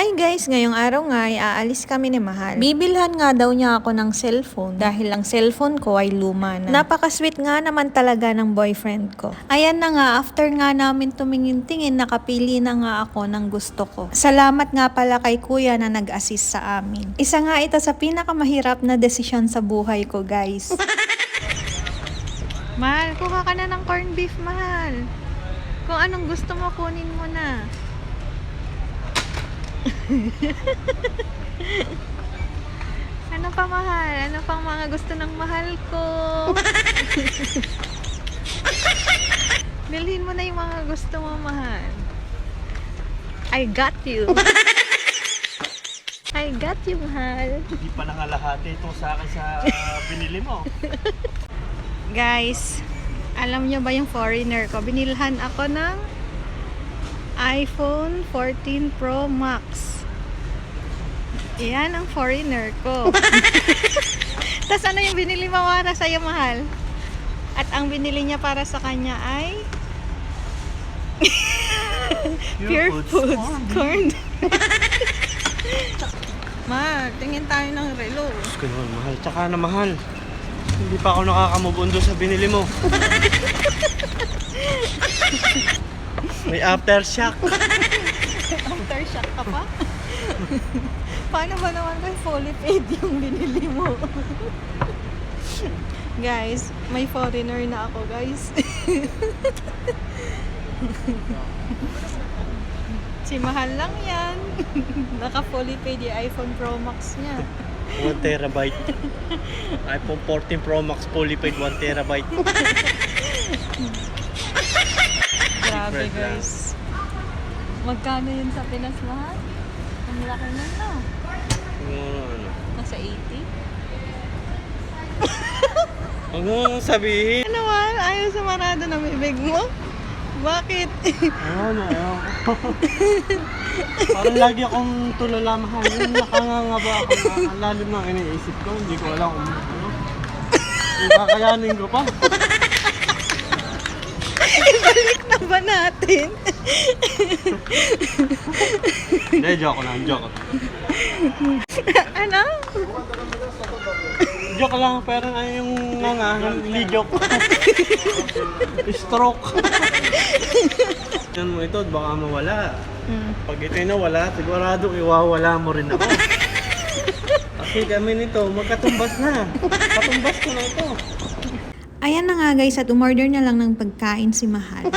Hi guys, ngayong araw nga ay aalis kami ni Mahal. Bibilhan nga daw niya ako ng cellphone dahil ang cellphone ko ay luma na. Napaka-sweet nga naman talaga ng boyfriend ko. Ayan na nga, after nga namin tumingin-tingin, nakapili na nga ako ng gusto ko. Salamat nga pala kay kuya na nag-assist sa amin. Isa nga ito sa pinakamahirap na desisyon sa buhay ko guys. mahal, kuha ka na ng corned beef, mahal. Kung anong gusto mo, kunin mo na. ano pa mahal? Ano pang mga gusto ng mahal ko? Bilhin mo na yung mga gusto mo, mahal. I got you. I got you, mahal. Hindi pa nangalahati itong sa akin sa binili mo. Guys, alam nyo ba yung foreigner ko? Binilhan ako ng iPhone 14 Pro Max. Yan ang foreigner ko. Tapos ano yung binili mo para sa'yo, mahal? At ang binili niya para sa kanya ay Pure, Foods, corn. Ma, tingin tayo ng relo. Diyos ko naman, mahal. Tsaka na mahal. Hindi pa ako nakakamove on doon sa binili mo. May aftershock. Aftershock ka pa? Paano ba naman kay fully paid yung binili mo? guys, may foreigner na ako guys. si Mahal lang yan. Naka fully paid yung iPhone Pro Max niya. 1 terabyte. iPhone 14 Pro Max fully paid 1 terabyte. Grabe guys. Magkano yun sa Pinas Mahal? Ang laki na na. Ano. Nasa 80? Huwag mo sabihin. Ano naman? Ayaw sumarado na bibig mo? Bakit? Ano, ano. Parang lagi akong tulala mahal. Yung nakangangaba ako na lalim ng iniisip ko. Hindi ko alam kung ano. Kakayanin ko pa. Ba natin? Hindi, joke lang, joke. ano? Joke lang, pero ano yung nga hindi joke. Stroke. Yan mo ito, baka mawala. Hmm. Pag ito'y nawala, sigurado iwawala mo rin ako. Kasi kami nito, magkatumbas na. Katumbas ko na ito. Ayan na nga guys at umorder na lang ng pagkain si Mahal.